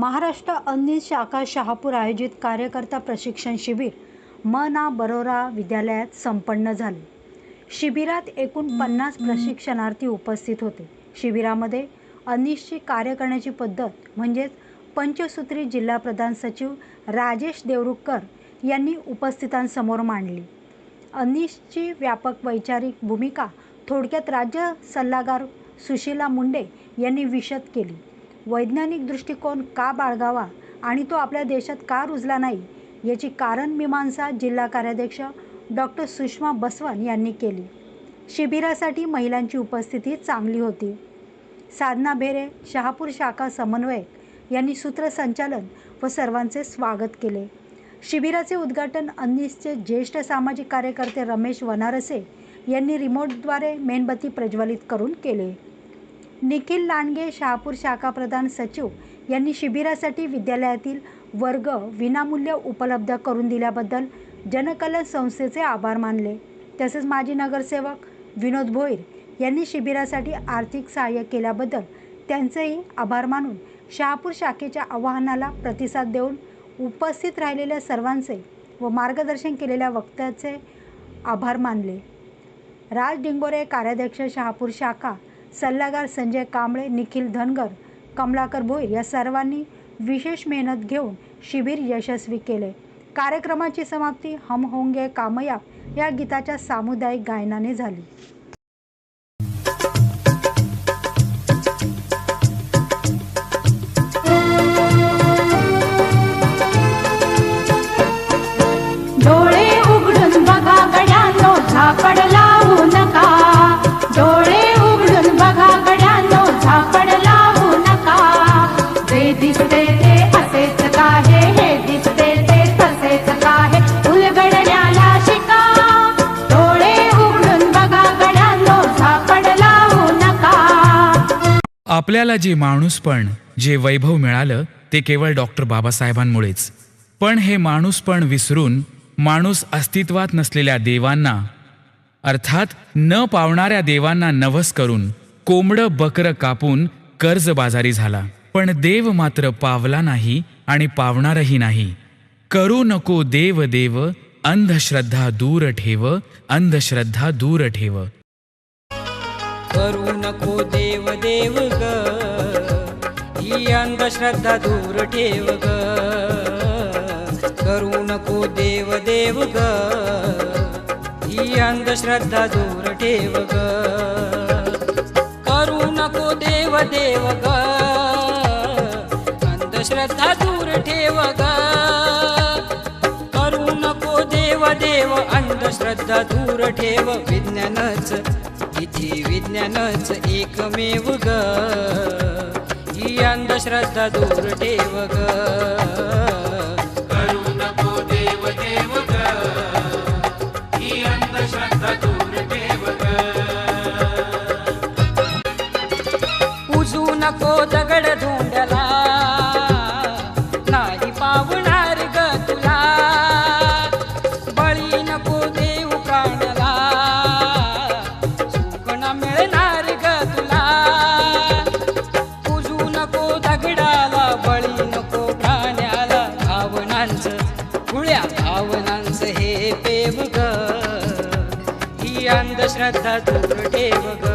महाराष्ट्र अन्य शाखा शहापूर आयोजित कार्यकर्ता प्रशिक्षण शिबिर म ना बरोरा विद्यालयात संपन्न झाले. शिबिरात एकूण पन्नास प्रशिक्षणार्थी उपस्थित होते. शिबिरामध्ये अनिशची कार्य करण्याची पद्धत म्हणजेच पंचसूत्री जिल्हा प्रधान सचिव राजेश देवरुखकर यांनी उपस्थितांसमोर मांडली. अनिशची व्यापक वैचारिक भूमिका थोडक्यात राज्य सल्लागार सुशीला मुंडे यांनी विशद केली. वैज्ञानिक दृष्टिकोन का बाळगावा आणि तो आपल्या देशात का रुजला नाही याची कारण मीमांसा जिल्हा कार्याध्यक्ष डॉक्टर सुषमा बसवन यांनी केली. शिबिरासाठी महिलांची उपस्थिती चांगली होती. साधना भेरे शहापूर शाखा समन्वयक यांनी सूत्रसंचालन व सर्वांचे स्वागत केले. शिबिराचे उद्घाटन अन्निसचे ज्येष्ठ सामाजिक कार्यकर्ते रमेश वनारसे यांनी रिमोटद्वारे मेणबत्ती प्रज्वलित करून केले. निखिल लांडगे शहापूर शाखा प्रधान सचिव यांनी शिबिरासाठी विद्यालयातील वर्ग विनामूल्य उपलब्ध करून दिल्याबद्दल जनकल्याण संस्थेचे आभार मानले. तसेच माजी नगरसेवक विनोद भोईर यांनी शिबिरासाठी आर्थिक सहाय्य केल्याबद्दल त्यांचेही आभार मानून शहापूर शाखेच्या आवाहनाला प्रतिसाद देऊन उपस्थित राहिलेल्या सर्वांचे व मार्गदर्शन केलेल्या वक्त्याचे आभार मानले. राज डिंगोरे कार्याध्यक्ष शहापूर शाखा सल्लागार संजय कांबळे निखिल धनगर कमलाकर भोईर या सर्वांनी विशेष मेहनत घेऊन शिबिर यशस्वी केले. कार्यक्रमाची समाप्ती हम होंगे कामयाब या गीताच्या सामुदायिक गायनाने झाली. आपल्याला जे माणूसपण जे वैभव मिळालं ते केवळ डॉक्टर बाबासाहेबांमुळेच. पण हे माणूसपण विसरून माणूस अस्तित्वात नसलेल्या देवांना अर्थात न पावणाऱ्या देवांना नवस करून कोंबडं बकरं कापून कर्जबाजारी झाला. पण देव मात्र पावला नाही आणि पावणारही नाही. करू नको देव देव अंधश्रद्धा दूर ठेव अंधश्रद्धा दूर ठेव. करू नको देव देव ग. ही अंधश्रद्धा दूर ठेव ग. करू नको देव देव ग. ही अंधश्रद्धा दूर ठेव ग. करू नको देव देव ग. अंधश्रद्धा दूर ठेव ग. करू नको देव देव. अंधश्रद्धा दूर ठेव विज्ञानच. इथे विज्ञानच एकमेव ग. ही अंधश्रद्धा दूर ठेव ग. भावनांचं खुळ्या भावनांचं हे पेव ही अंधश्रद्धा दूर ठेव ग